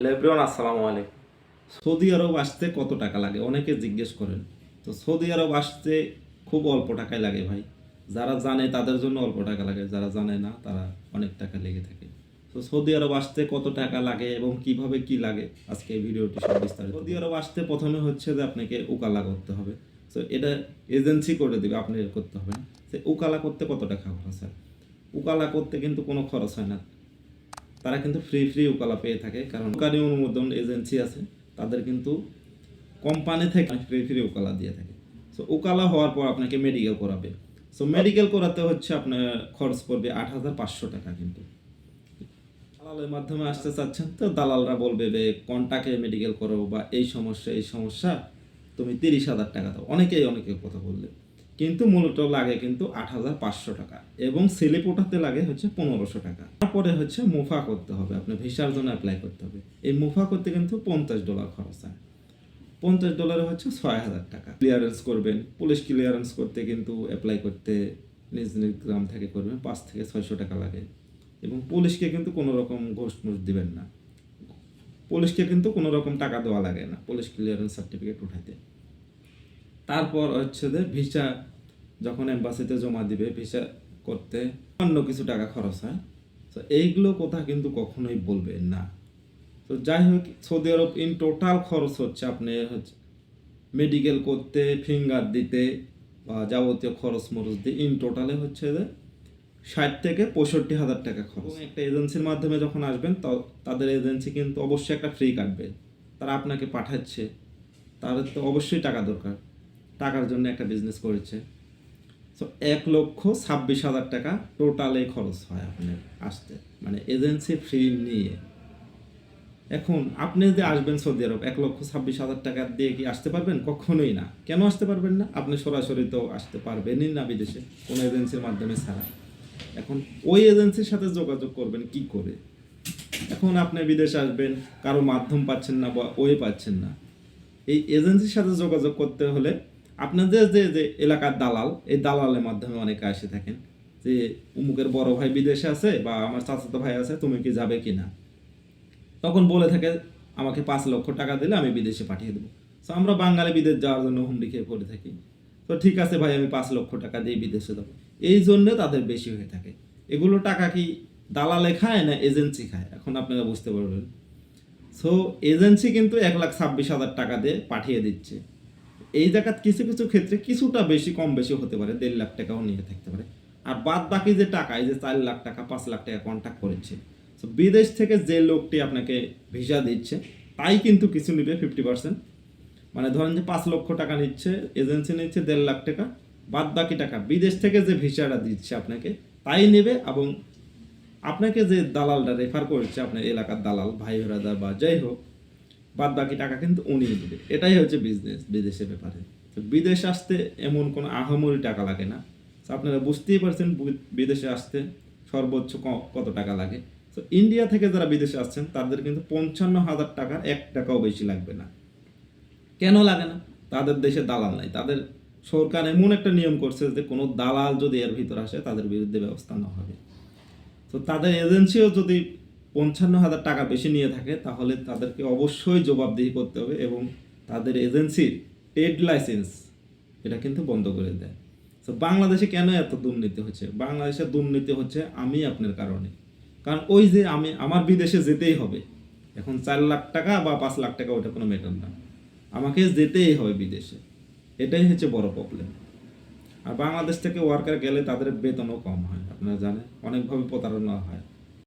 আসসালামু আলাইকুম। সৌদি আরব আসতে কত টাকা লাগে? অনেকে জিজ্ঞেস করেন। তো সৌদি আরব আসতে খুব অল্প টাকায় লাগে ভাই। যারা জানে তাদের জন্য অল্প টাকা লাগে, যারা জানে না তারা অনেক টাকা লেগে থাকে। তো সৌদি আরব আসতে কত টাকা লাগে এবং কীভাবে কি লাগে? আজকে এই ভিডিওটি সব বিস্তারিত। সৌদি আরব আসতে প্রথমে হচ্ছে যে আপনাকে উকালা করতে হবে। তো এটা এজেন্সি করে দেবে, আপনি করতে হবে না। উকালা করতে কত টাকা খরচ হয়? উকালা করতে কিন্তু কোনো খরচ হয় না। তারা কিন্তু ফ্রি ফ্রি উকালা পেয়ে থাকে। কারণ সরকারি অনুমোদন এজেন্সি আছে, তাদের কিন্তু কোম্পানি থেকে ফ্রি ফ্রি উকালা দিয়ে থাকে। সো উকালা হওয়ার পর আপনাকে মেডিকেল করাবে। সো মেডিকেল করাতে হচ্ছে আপনার খরচ পড়বে আট হাজার পাঁচশো টাকা কিন্তু। দালালের মাধ্যমে আসতে চাচ্ছেন তো, দালালরা বলবে যে, কন্টাকে মেডিকেল করো বা এই সমস্যা এই সমস্যা, তুমি তিরিশ হাজার টাকা দাও। অনেকেই অনেকে কথা বললে। কিন্তু মূলত লাগে কিন্তু আট হাজার পাঁচশো টাকা এবং স্লিপ ওঠাতে লাগে হচ্ছে পনেরোশো টাকা। তারপরে হচ্ছে মুফা করতে হবে, আপনি ভিসার জন্য অ্যাপ্লাই করতে হবে। এই মুফা করতে কিন্তু পঞ্চাশ ডলার খরচ হয়। পঞ্চাশ ডলারে হচ্ছে ছয় হাজার টাকা। ক্লিয়ারেন্স করবেন পুলিশ ক্লিয়ারেন্স করতে কিন্তু অ্যাপ্লাই করতে নিজ নিজ গ্রাম থেকে করবেন, পাঁচ থেকে ছয়শো টাকা লাগে। এবং পুলিশকে কিন্তু কোনো রকম ঘোষ মুষ দিবেন না। পুলিশকে কিন্তু কোনো রকম টাকা দেওয়া লাগে না, পুলিশ ক্লিয়ারেন্স সার্টিফিকেট উঠাইতে। তারপর হচ্ছে যে ভিসা যখন এম্বাসিতে জমা দিবে ভিসা করতে অন্য কিছু টাকা খরচ হয়। তো এইগুলো কথা কিন্তু কখনোই বলবে না। তো যাই হোক, সৌদি আরব ইন টোটাল খরচ হচ্ছে আপনি হচ্ছে মেডিকেল করতে ফিঙ্গার দিতে বা যাবতীয় খরচ মরচ দিয়ে ইন টোটালে হচ্ছে যে ষাট থেকে পঁয়ষট্টি হাজার টাকা খরচ। একটা এজেন্সির মাধ্যমে যখন আসবেন, তা- তাদের এজেন্সি কিন্তু অবশ্যই একটা ফ্রি কাটবে তারা আপনাকে পাঠাচ্ছে। তাদের তো অবশ্যই টাকা দরকার। টাকার জন্য একটা বিজনেস করেছে। এক লক্ষ ছাব্বিশ হাজার টাকা টোটালে খরচ হয় আপনার আসতে। মানে এজেন্সি ফ্রি নিয়ে। এখন আপনি যদি আসবেন সৌদি আরব, এক লক্ষ ছাব্বিশ হাজার টাকা দিয়ে কি আসতে পারবেন? কখনোই না। কেন আসতে পারবেন না? আপনি সরাসরি তো আসতে পারবেনই না বিদেশে, কোনো এজেন্সির মাধ্যমে ছাড়া। এখন ওই এজেন্সির সাথে যোগাযোগ করবেন কি করে? এখন আপনি বিদেশে আসবেন, কারও মাধ্যম পাচ্ছেন না বা ওয়ে পাচ্ছেন না। এই এজেন্সির সাথে যোগাযোগ করতে হলে আপনাদের যে যে এলাকার দালাল, এই দালালের মাধ্যমে অনেকে আসে থাকেন যে উমুকের বড় ভাই বিদেশে আছে বা আমার চাচাতো ভাই আছে, তুমি কি যাবে কি না তখন বলে থাকে, আমাকে পাঁচ লক্ষ টাকা দিলে আমি বিদেশে পাঠিয়ে দেবো। তো আমরা বাঙালি বিদেশ যাওয়ার জন্য হুমড়ি খেয়ে পড়ে থাকি। তো ঠিক আছে ভাই, আমি পাঁচ লক্ষ টাকা দিয়ে বিদেশে যাব। এই জন্য তাদের বেশি হয়ে থাকে। এগুলো টাকা কি দালালে খায় না এজেন্সি খায়? এখন আপনারা বুঝতে পারবেন। সো এজেন্সি কিন্তু এক লাখ ছাব্বিশ হাজার টাকা দিয়ে পাঠিয়ে দিচ্ছে। এই জায়গাত কিছু কিছু ক্ষেত্রে কিছুটা বেশি, কম বেশি হতে পারে, দেড় লাখ টাকাও নিয়ে থাকতে পারে। আর বাদ বাকি যে টাকা, এই যে চার লাখ টাকা, পাঁচ লাখ টাকা কন্ট্যাক্ট করেছে। তো বিদেশ থেকে যে লোকটি আপনাকে ভিসা দিচ্ছে, তাই কিন্তু কিছু নিবে ফিফটি পার্সেন্ট মানে ধরেন যে পাঁচ লক্ষ টাকা নিচ্ছে এজেন্সি নিচ্ছে দেড় লাখ টাকা, বাদ বাকি টাকা, বিদেশ থেকে যে ভিসাটা দিচ্ছে আপনাকে, তাই নেবে এবং আপনাকে যে দালালটা রেফার করছে আপনার এলাকার দালাল, ভাই ব্রাদার বা যাই হোক বাদ বাকি টাকা কিন্তু উনি দেবে। এটাই হচ্ছে বিজনেস বিদেশের ব্যাপারে। তো বিদেশ আসতে এমন কোনো আহামরি টাকা লাগে না। তো আপনারা বুঝতেই পারছেন বিদেশে আসতে সর্বোচ্চ কত টাকা লাগে। তো ইন্ডিয়া থেকে যারা বিদেশে আসছেন, তাদের কিন্তু পঞ্চান্ন হাজার টাকার এক টাকাও বেশি লাগবে না। কেন লাগে না? তাদের দেশে দালাল নাই। তাদের সরকার এমন একটা নিয়ম করছে যে কোনো দালাল যদি এর ভিতর আসে, তাদের বিরুদ্ধে ব্যবস্থা নেওয়া হবে। তো তাদের এজেন্সিও যদি পঞ্চান্ন হাজার টাকা বেশি নিয়ে থাকে, তাহলে তাদেরকে অবশ্যই জবাবদিহি করতে হবে এবং তাদের এজেন্সির ট্রেড লাইসেন্স এটা কিন্তু বন্ধ করে দেয়। তো বাংলাদেশে কেন এত দুর্নীতি হচ্ছে? বাংলাদেশে দুর্নীতি হচ্ছে আমি আপনার কারণে। কারণ ওই যে আমি, আমার বিদেশে যেতেই হবে। এখন চার লাখ টাকা বা পাঁচ লাখ টাকা ওটা কোনো ম্যাটার না। আমাকে যেতেই হবে বিদেশে। এটাই হচ্ছে বড় প্রবলেম আর বাংলাদেশ থেকে ওয়ার্কার গেলে তাদের বেতনও কম হয়, আপনারা জানেন। অনেকভাবে প্রতারণা হয়।